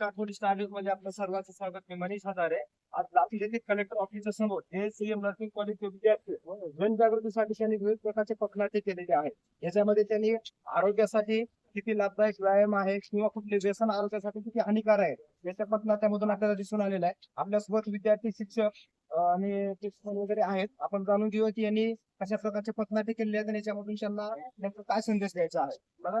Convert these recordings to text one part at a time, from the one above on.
नमस्कार पोलीस नागरिकमध्ये आपलं सर्वांचं स्वागत. मी मनीष हजारे. आज लातूर येथील कलेक्टर ऑफिसच्या समोर हे सीएम नर्सिंग कॉलेजचे विद्यार्थी जनजागृतीसाठी त्यांनी विविध प्रकारचे पखलाटे केलेले आहेत. याच्यामध्ये त्यांनी आरोग्यासाठी किती लाभदायक व्यायाम आहे किंवा कुठले व्यसन आरोग्यासाठी किती हानिकारक आहे याच्या पखलाट्यामधून आपल्याला दिसून आलेला आहे. आपल्यासोबत विद्यार्थी शिक्षक आणि शिक्षक वगैरे आहेत. आपण जाणून घेऊया की यांनी कशा प्रकारचे पखलाटे केलेले आहेत आणि याच्यामधून त्यांना नेमकं काय संदेश द्यायचा आहे. बघा.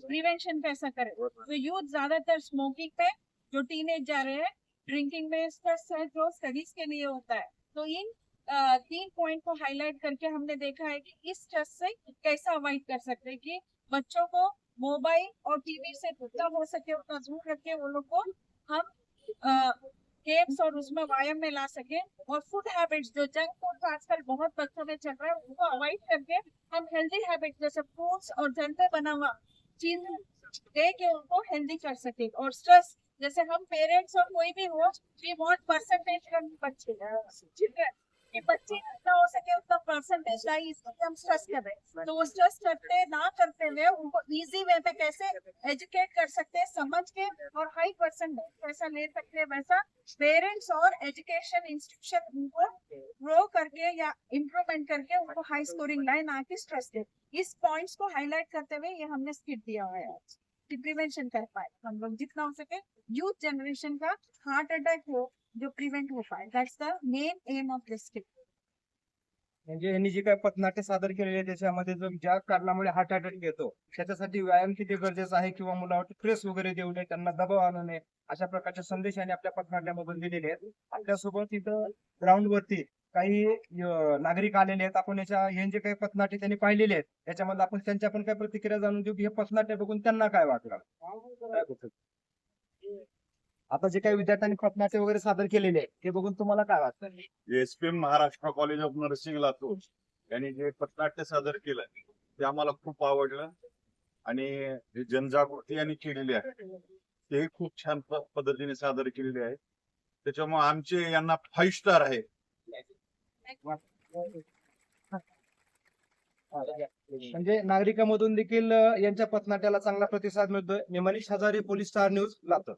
प्रिवेंशन कैसा करें। तो यूथ ज़्यादातर स्मोकिंग पे, जो टीनेज जा रहे हैं ड्रिंकिंग में स्ट्रेस है जो स्टडीज़ के लिए होता है। तो इन तीन पॉइंट को हाईलाइट करके हमने देखा है कि इस स्ट्रेस से कैसा अवॉइड कर सकते हैं कि बच्चों को मोबाइल और टीवी से जितना हो सके उतना दूर रखे वो लोग को हम गेम्स और उसमें व्यायाम में ला सके और फ़ूड हैबिट्स जो जंक फ़ूड आजकल बहुत बच्चों में चल रहा है, उनको अवॉइड करके हम हेल्दी हैबिट्स जैसे फ्रूट्स और पे बना हुआ चीज़ दे के उनको हेल्दी कर सके। और स्ट्रेस जैसे हम पेरेंट्स और कोई भी हो वी वॉन्ट परसेंटेज फ्रॉम बच्चे। चिल्ड्रन कि बच्चे जितना हो सके, उतना परसेंटेज हम स्ट्रेस कर रहे हैं। तो वो स्ट्रेस करते ना करते हुए उनको इजी वे पे कैसे एजुकेट कर सकते हैं, समझ के और हाई परसेंटेज कैसा ले सकते हैं, वैसा पेरेंट्स और एजुकेशन इंस्टीट्यूशन उनको ग्रो करके या इम्प्रूवमेंट करके उनको हाई स्कोरिंग लाए ना कि स्ट्रेस दे। इस पॉइंट्स को हाईलाइट करते हुए ये हमने स्किट दिया हुआ है आज। प्रिवेंशन कर पाए। हम लोग जितना हो सके यूथ जनरेशन का हार्ट अटैक हो जो प्रिवेंट हो पाए that's the main aim of this म्हणजे यांनी जे काय पथनाट्य सादर केलेले आहे त्याच्यामध्ये जो ज्या कारणामुळे हार्ट अटॅक येतो त्याच्यासाठी व्यायाम किती गरजेचा आहे किंवा मुलावरती प्रेस वगैरे देऊ नये त्यांना दबाव आणू नये अशा प्रकारचे संदेश यांनी आपल्या पथनाट्यामधून दिलेले आहेत. आपल्यासोबत इथं ग्राउंड वरती काही नागरिक आलेले आहेत. आपण याच्या हे जे काही पथनाट्य त्यांनी पाहिलेले आहेत त्याच्यामध्ये आपण त्यांच्या पण काही प्रतिक्रिया जाणून घेऊ की हे पथनाट्य बघून त्यांना काय वाटलं. काय वाटलं? आता जे काही विद्यार्थ्यांनी पथनाट्य वगैरे सादर केलेले आहे ते बघून तुम्हाला काय वाटतं? S P M Maharashtra college of nursing Latur यांनी जे पथनाट्य सादर केलं ते आम्हाला खूप आवडलं. आणि हे जनजागृती यांनी केलेली आहे ते खूप छान पद्धतीने सादर केलेले आहे. त्याच्यामुळे आमचे यांना फाईव्ह स्टार आहे. म्हणजे नागरिकांमधून देखील यांच्या पथनाट्याला चांगला प्रतिसाद मिळतोय. मी Manish Hazare police star news Latur.